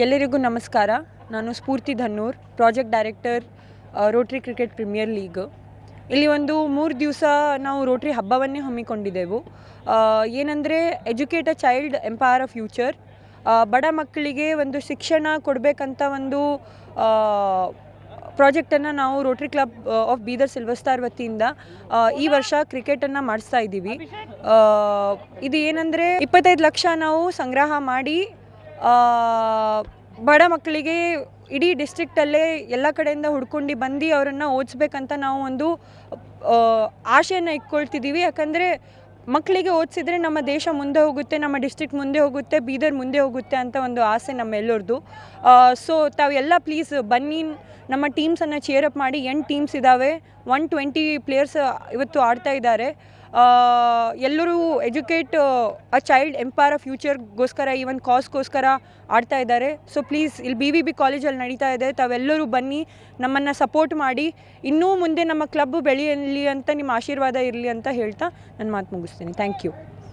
ಎಲ್ಲರಿಗೂ ನಮಸ್ಕಾರ. ನಾನು Spoorthi Dhannur, project director Rotary cricket premier league. ಇಲ್ಲಿ ಒಂದು ಮೂರು ದಿವಸ ನಾವು ರೋಟ್ರಿ ಹಬ್ಬವನ್ನೇ ಹಮ್ಮಿಕೊಂಡಿದ್ದೆವು. ಏನಂದರೆ educate a child empower a future. ಬಡ ಮಕ್ಕಳಿಗೆ ಒಂದು ಶಿಕ್ಷಣ ಕೊಡಬೇಕಂತ ಒಂದು ಪ್ರಾಜೆಕ್ಟನ್ನು ನಾವು Rotary club of Bidar silver star ವತಿಯಿಂದ ಈ ವರ್ಷ ಕ್ರಿಕೆಟನ್ನು ಮಾಡಿಸ್ತಾ ಇದ್ದೀವಿ. ಇದು ಏನಂದರೆ ಇಪ್ಪತ್ತೈದು ಲಕ್ಷ ನಾವು ಸಂಗ್ರಹ ಮಾಡಿ ಬಡ ಮಕ್ಕಳಿಗೆ ಇಡೀ ಡಿಸ್ಟ್ರಿಕ್ಟಲ್ಲೇ ಎಲ್ಲ ಕಡೆಯಿಂದ ಹುಡ್ಕೊಂಡು ಬಂದು ಅವರನ್ನು ಓದಿಸ್ಬೇಕಂತ ನಾವು ಒಂದು ಆಶೆಯನ್ನು ಇಟ್ಕೊಳ್ತಿದ್ದೀವಿ ಯಾಕಂದರೆ ಮಕ್ಕಳಿಗೆ ಓದಿಸಿದ್ರೆ ನಮ್ಮ ದೇಶ ಮುಂದೆ ಹೋಗುತ್ತೆ, ನಮ್ಮ ಡಿಸ್ಟ್ರಿಕ್ಟ್ ಮುಂದೆ ಹೋಗುತ್ತೆ, ಬೀದರ್ ಮುಂದೆ ಹೋಗುತ್ತೆ ಅಂತ ಒಂದು ಆಸೆ ನಮ್ಮೆಲ್ಲರದು ಸೊ ತಾವೆಲ್ಲ ಪ್ಲೀಸ್ ಬನ್ನಿ. ನಮ್ಮ ಟೀಮ್ಸನ್ನು ಅಪ್ ಮಾಡಿ ಎಂಟು ಟೀಮ್ಸ್ ಇದ್ದಾವೆ ಒನ್ ಟ್ವೆಂಟಿ ಪ್ಲೇಯರ್ಸ್ ಇವತ್ತು ಆಡ್ತಾ ಇದ್ದಾರೆ. ಎಲ್ಲರೂ ಎಜುಕೇಟ್ ಅ ಚೈಲ್ಡ್ ಎಂಪವರ್ ಫ್ಯೂಚರ್ಗೋಸ್ಕರ ಈವನ್ ಕಾಸ್ಗೋಸ್ಕರ ಆಡ್ತಾ ಇದ್ದಾರೆ. ಸೊ ಪ್ಲೀಸ್ ಇಲ್ಲಿ ಬಿ ವಿ ಬಿ ಕಾಲೇಜಲ್ಲಿ ನಡೀತಾ ಇದೆ. ತಾವೆಲ್ಲರೂ ಬನ್ನಿ, ನಮ್ಮನ್ನು ಸಪೋರ್ಟ್ ಮಾಡಿ. ಇನ್ನೂ ಮುಂದೆ ನಮ್ಮ ಕ್ಲಬ್ ಬೆಳೆಯಲಿ ಅಂತ, ನಿಮ್ಮ ಆಶೀರ್ವಾದ ಇರಲಿ ಅಂತ ಹೇಳ್ತಾ ನನ್ನ ಮಾತು ಮುಗಿಸ್ತೀನಿ. Thank you